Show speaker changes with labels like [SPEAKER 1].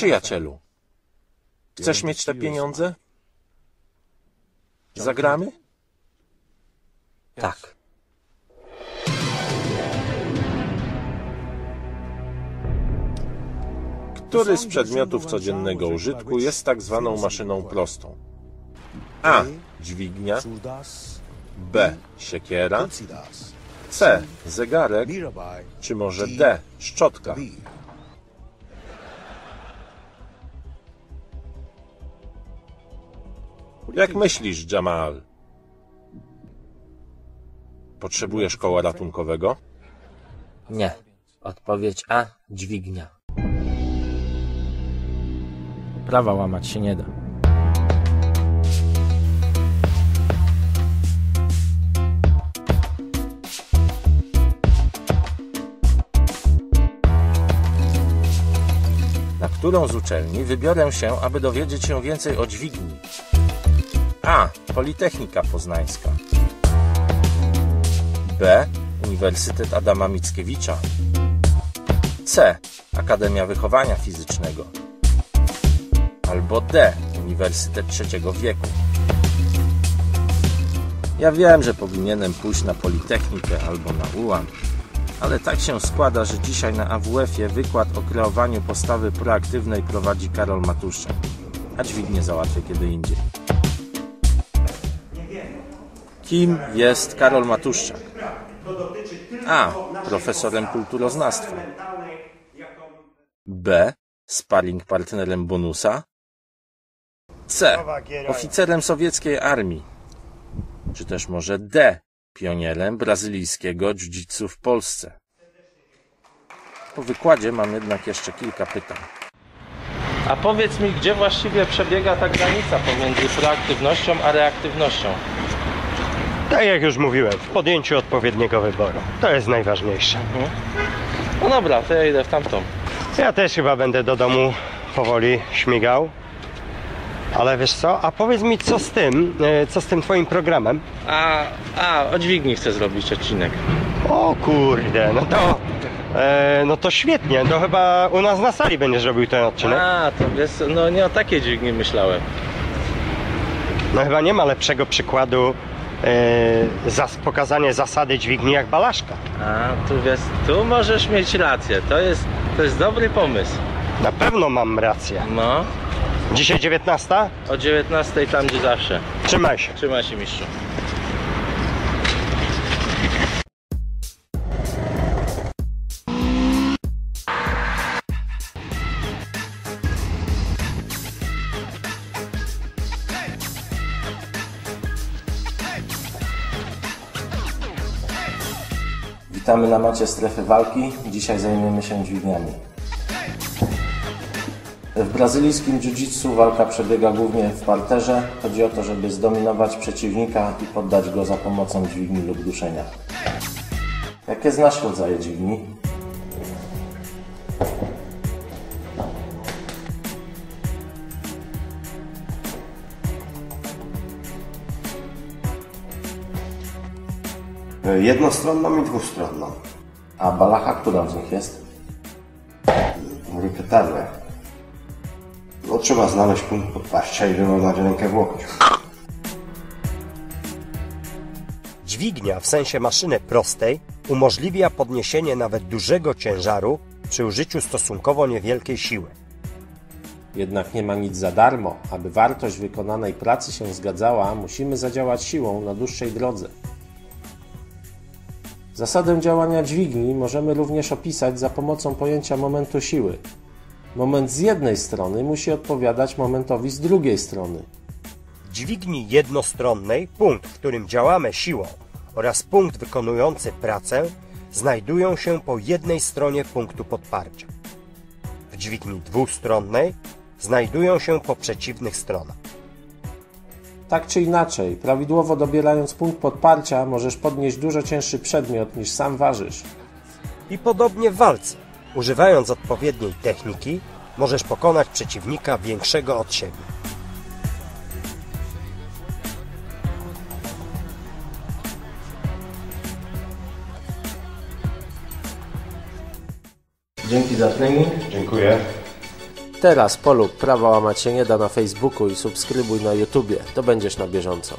[SPEAKER 1] Przyjacielu, chcesz mieć te pieniądze? Zagramy?
[SPEAKER 2] Tak.
[SPEAKER 1] Który z przedmiotów codziennego użytku jest tak zwaną maszyną prostą? A. Dźwignia. B. Siekiera. C. Zegarek. Czy może D. Szczotka? Jak myślisz, Jamal? Potrzebujesz koła ratunkowego?
[SPEAKER 2] Nie. Odpowiedź A. Dźwignia.
[SPEAKER 3] Prawa łamać się nie da.
[SPEAKER 1] Na którą z uczelni wybiorę się, aby dowiedzieć się więcej o dźwigni? A. Politechnika Poznańska. B. Uniwersytet Adama Mickiewicza. C. Akademia Wychowania Fizycznego. Albo D. Uniwersytet Trzeciego Wieku. Ja wiem, że powinienem pójść na Politechnikę albo na UAM, ale tak się składa, że dzisiaj na AWF-ie wykład o kreowaniu postawy proaktywnej prowadzi Karol Matuszczak, a dźwignię załatwię kiedy indziej. Kim jest Karol Matuszczak? A. Profesorem kulturoznawstwa. B. Sparring partnerem bonusa. C. Oficerem sowieckiej armii. Czy też może D. Pionierem brazylijskiego jiu-jitsu w Polsce. Po wykładzie mam jednak jeszcze kilka pytań.
[SPEAKER 4] A powiedz mi, gdzie właściwie przebiega ta granica pomiędzy proaktywnością a reaktywnością?
[SPEAKER 5] Tak jak już mówiłem, w podjęciu odpowiedniego wyboru. To jest najważniejsze.
[SPEAKER 4] No dobra, to ja idę w tamtą.
[SPEAKER 5] Ja też chyba będę do domu powoli śmigał. Ale wiesz co? A powiedz mi, co z tym, e, co z tym twoim programem?
[SPEAKER 4] A, a, o dźwigni chcę zrobić odcinek.
[SPEAKER 5] O kurde, no to, e, no to świetnie. To chyba u nas na sali będziesz robił ten odcinek.
[SPEAKER 4] A, to wiesz, no nie o takiej dźwigni myślałem.
[SPEAKER 5] No chyba nie ma lepszego przykładu e, za pokazanie zasady dźwigni jak balaszka.
[SPEAKER 4] A, tu wiesz, tu możesz mieć rację. To jest, to jest dobry pomysł.
[SPEAKER 5] Na pewno mam rację.
[SPEAKER 4] No,
[SPEAKER 5] Dzisiaj 19?
[SPEAKER 4] o 19 tam gdzie zawsze.
[SPEAKER 5] Trzymaj się.
[SPEAKER 4] Trzymaj się mistrzu.
[SPEAKER 1] Witamy na macie strefy walki. Dzisiaj zajmiemy się dźwigniami. W brazylijskim jiu-jitsu walka przebiega głównie w parterze. Chodzi o to, żeby zdominować przeciwnika i poddać go za pomocą dźwigni lub duszenia. Jakie znasz rodzaje dźwigni?
[SPEAKER 6] Jednostronną i dwustronną.
[SPEAKER 1] A balacha, która z nich jest?
[SPEAKER 6] Mówię pytanie. No trzeba znaleźć punkt podparcia i wyrównać rękę w łokciu.
[SPEAKER 5] Dźwignia w sensie maszyny prostej umożliwia podniesienie nawet dużego ciężaru przy użyciu stosunkowo niewielkiej siły.
[SPEAKER 1] Jednak nie ma nic za darmo. Aby wartość wykonanej pracy się zgadzała, musimy zadziałać siłą na dłuższej drodze. Zasadę działania dźwigni możemy również opisać za pomocą pojęcia momentu siły. Moment z jednej strony musi odpowiadać momentowi z drugiej strony.
[SPEAKER 5] Dźwigni jednostronnej punkt, w którym działamy siłą oraz punkt wykonujący pracę znajdują się po jednej stronie punktu podparcia. W dźwigni dwustronnej znajdują się po przeciwnych stronach.
[SPEAKER 1] Tak czy inaczej, prawidłowo dobierając punkt podparcia, możesz podnieść dużo cięższy przedmiot niż sam ważysz.
[SPEAKER 5] I podobnie w walce. Używając odpowiedniej techniki, możesz pokonać przeciwnika większego od siebie.
[SPEAKER 1] Dzięki za trening.
[SPEAKER 6] Dziękuję.
[SPEAKER 1] Teraz polub Prawa łamać się nie da na Facebooku i subskrybuj na YouTubie, to będziesz na bieżąco.